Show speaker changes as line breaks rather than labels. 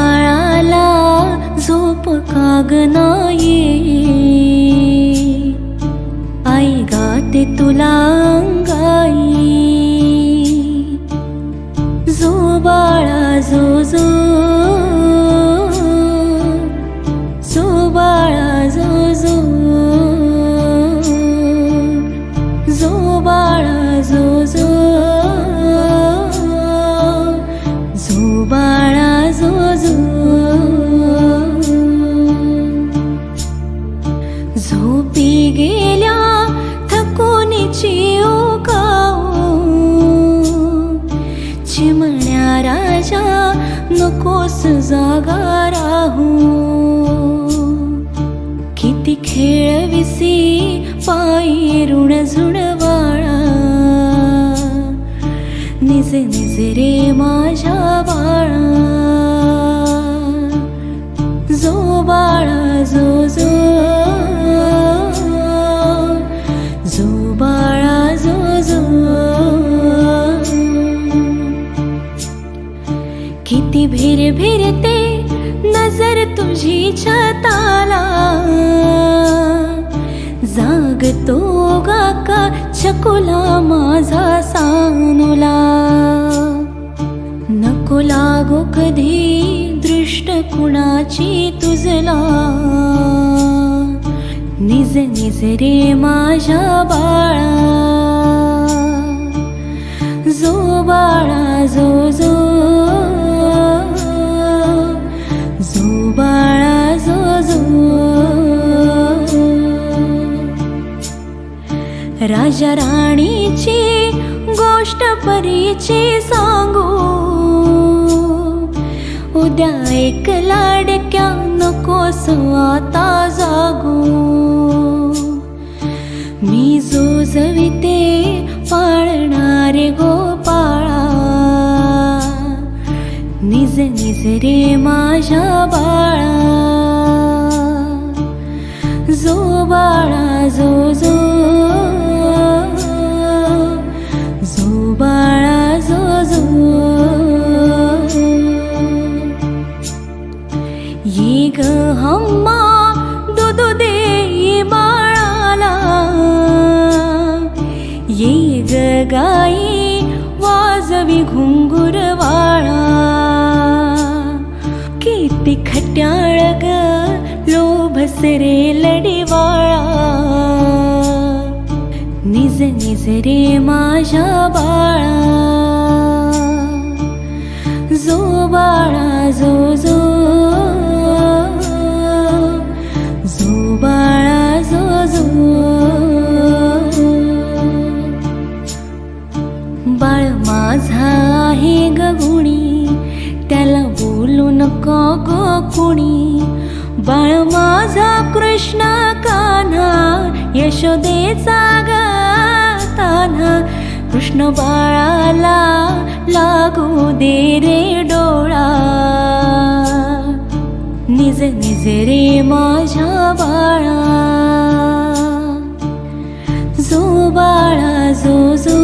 बाळाला झोप काग नाही. आई गाते तुला अंगाई. जो बाळा जो जो झोपी गेल्या थकोनीची चिओकाऊ चिमण्या राजा नकोस जागा राहू किती खेळविसी पायी ऋण झुणवाळा निज निज रे माझ्या बाळा. भिर भिरते नजर तुझी छताला. जागतो गाका चकुला माझा सानुला. नको लागो कधी दृष्ट कुणाची तुझला. निज निज रे माझ्या बाळा. जो बाळा जो जो. बाळा जो जो. राजा राणीची गोष्ट परीची सांगू. उद्या एक लाडक्या नको आता जागू. निज निज रे माझ्या बाळा. जो बाळा जो जो. जो बाळा जो जो. ये ग हम्मा दूध दे बाळाला. ये ग गाई वाजवी घुंगुर वाळा. किती खट्याळ ग लोभसरे रे निज निज रे माझ्या बाळा. नका ग कुणी? बाळ माझा कृष्ण कान्हा यशोदेचा तान्हा कृष्ण बाळाला लागू दे रे डोळा. निज निज रे माझ्या बाळा. जो बाळा जो जो